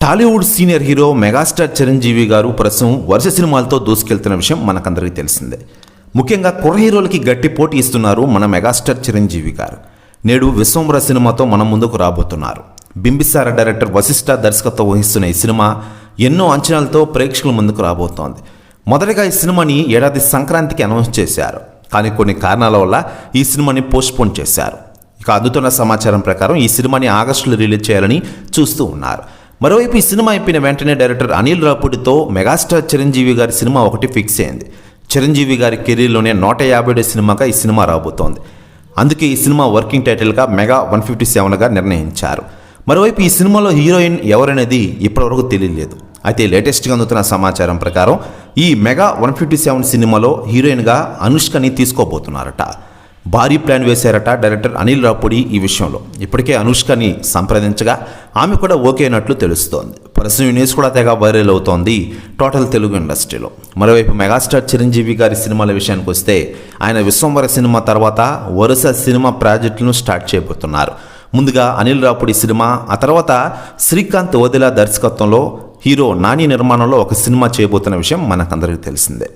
Tollywood senior hero megastar Chiranjeevi గారు ప్రస్తుతం వరుస సినిమాలతో దూసుకెళ్తున్న విషయం మనకందరికీ తెలిసిందే. ముఖ్యంగా కుర్ర హీరోలకి గట్టి పోటీ ఇస్తున్నారు మన మెగాస్టార్ చిరంజీవి గారు. నేడు విశ్వంబర సినిమాతో మన ముందుకు రాబోతున్నారు. బింబిసార డైరెక్టర్ వశిష్ఠ దర్శకత్వం వహిస్తున్న ఈ సినిమా ఎన్నో అంచనాలతో ప్రేక్షకుల ముందుకు రాబోతోంది. మొదటగా ఈ సినిమాని ఏడాది సంక్రాంతికి అనౌన్స్ చేశారు. కానీ కొన్ని కారణాల వల్ల ఈ సినిమాని పోస్ట్పోన్ చేశారు. ఇక అందుతున్న సమాచారం ప్రకారం ఈ సినిమాని ఆగస్టులో రిలీజ్ చేయాలని చూస్తూ ఉన్నారు. మరోవైపు ఈ సినిమా అయిపోయిన వెంటనే డైరెక్టర్ అనిల్ రాపుడితో మెగాస్టార్ చిరంజీవి గారి సినిమా ఒకటి ఫిక్స్ అయింది. చిరంజీవి గారి కెరీర్లోనే నూట యాభై సినిమాగా ఈ సినిమా రాబోతోంది. అందుకే ఈ సినిమా వర్కింగ్ టైటిల్గా మెగా వన్ ఫిఫ్టీ సెవెన్గా నిర్ణయించారు. మరోవైపు ఈ సినిమాలో హీరోయిన్ ఎవరనేది ఇప్పటివరకు తెలియలేదు. అయితే లేటెస్ట్గా అందుతున్న సమాచారం ప్రకారం ఈ మెగా వన్ ఫిఫ్టీ సెవెన్ సినిమాలో హీరోయిన్గా అనుష్కని తీసుకోబోతున్నారట. భారీ ప్లాన్ వేశారట డైరెక్టర్ అనిల్ రాపుడి ఈ విషయంలో. ఇప్పటికే అనుష్కని సంప్రదించగా ఆమె కూడా ఓకే అయినట్లు తెలుస్తోంది. ప్రస్తుతం న్యూస్ కూడా తెగ వైరల్ అవుతోంది టోటల్ తెలుగు ఇండస్ట్రీలో. మరోవైపు మెగాస్టార్ చిరంజీవి గారి సినిమాల విషయానికి వస్తే ఆయన విశ్వంవర సినిమా తర్వాత వరుస సినిమా ప్రాజెక్టులను స్టార్ట్ చేయబోతున్నారు. ముందుగా అనిల్ రాపుడి సినిమా ఆ తర్వాత శ్రీకాంత్ వదిలా దర్శకత్వంలో హీరో నాని నిర్మాణంలో ఒక సినిమా చేయబోతున్న విషయం మనకందరికీ తెలిసిందే.